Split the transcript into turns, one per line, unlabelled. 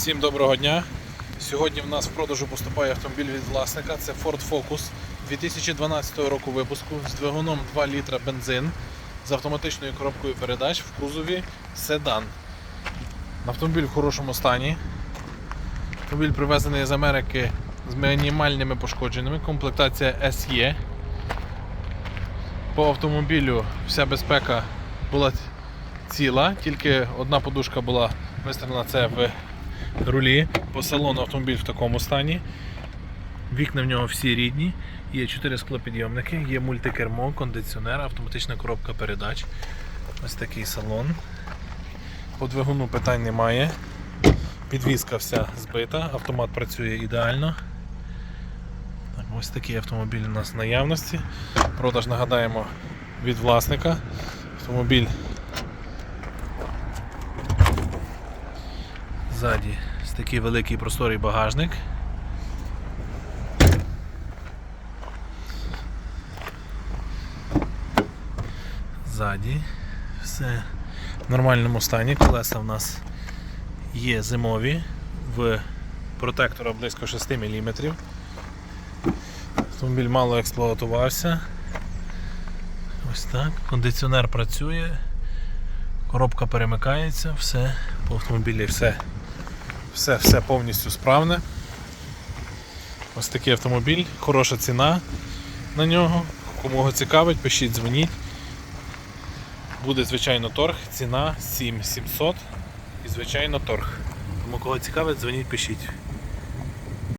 Всім доброго дня. Сьогодні в нас в продажу поступає автомобіль від власника. Це Ford Focus 2012 року випуску з двигуном 2 літра бензин з автоматичною коробкою передач в кузові седан. Автомобіль в хорошому стані. Автомобіль привезений з Америки з мінімальними пошкодженнями. Комплектація SE. По автомобілю вся безпека була ціла, тільки одна подушка була виставлена це в рулі. По салону автомобіль в такому стані. Вікна в нього всі рідні. Є 4 склопідйомники, є мультикермо, кондиціонер, автоматична коробка передач. Ось такий салон. По двигуну питань немає. Підвізка вся збита, автомат працює ідеально. Так, ось такий автомобіль у нас в наявності. Продаж нагадаємо від власника. Автомобіль ззаді такий великий просторий багажник. Ззаді все в нормальному стані. Колеса в нас є зимові в протектора близько 6 мм. Автомобіль мало експлуатувався. Ось так. Кондиціонер працює, коробка перемикається, все по автомобілі все, все, все повністю справне. Ось такий автомобіль, хороша ціна на нього. Кому цікавить, пишіть, дзвоніть. Буде звичайно торг, ціна 7700 і звичайно торг. Тому кого цікавить, дзвоніть, пишіть.